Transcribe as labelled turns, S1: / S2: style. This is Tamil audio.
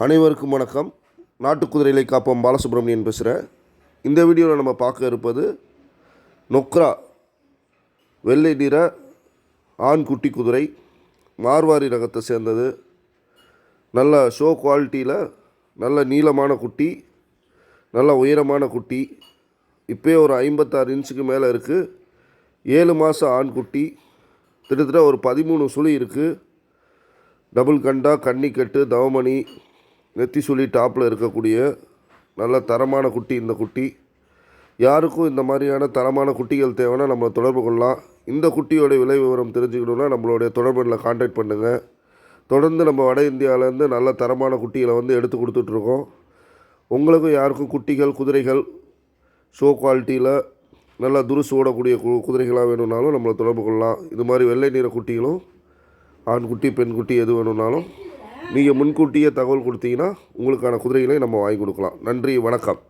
S1: அனைவருக்கும் வணக்கம். நாட்டு குதிரைகளை காப்போம் பாலசுப்ரமணியன் பேசுகிறேன் இந்த வீடியோவில் நம்ம பார்க்க இருப்பது நொக்ரா வெள்ளை நிற ஆண் குட்டி குதிரை மார்வாரி ரகத்தை சேர்ந்தது. நல்ல ஷோ குவாலிட்டியில் நல்ல நீளமான குட்டி நல்ல உயரமான குட்டி இப்போயே ஒரு ஐம்பத்தாறு இன்ச்சுக்கு மேலே இருக்குது ஏழு மாதம் ஆண் குட்டி கிட்டத்தட்ட ஒரு பதிமூணு சுழி இருக்குது டபுள் கண்டா கன்னிக்கட்டு தவமணி நெத்தி சுழி டாப்பில் இருக்கக்கூடிய நல்ல தரமான குட்டி இந்த குட்டி. யாருக்கும் இந்த மாதிரியான தரமான குட்டிகள் தேவைன்னா நம்ம தொடர்பு கொள்ளலாம். இந்த குட்டியோட விலை விவரம் தெரிஞ்சுக்கணுன்னா நம்மளுடைய தொடர்புகளில் காண்டாக்ட் பண்ணுங்கள் தொடர்ந்து நம்ம வட இந்தியாவிலேருந்து நல்ல தரமான குட்டிகளை வந்து எடுத்து கொடுத்துட்ருக்கோம். உங்களுக்கும் யாருக்கும் குட்டிகள் குதிரைகள் ஷோ குவாலிட்டியில் நல்லா துருசு ஓடக்கூடிய கு குதிரைகளாக வேணும்னாலும் நம்மளை தொடர்பு கொள்ளலாம். இது மாதிரி வெள்ளை நிற குட்டிகளும் ஆண் குட்டி பெண் குட்டி எது வேணும்னாலும் நீங்கள் முன்கூட்டியே தகவல் கொடுத்தீங்கன்னா உங்களுக்கான குதிரைகளை நம்ம வாங்கி கொடுக்கலாம். நன்றி வணக்கம்.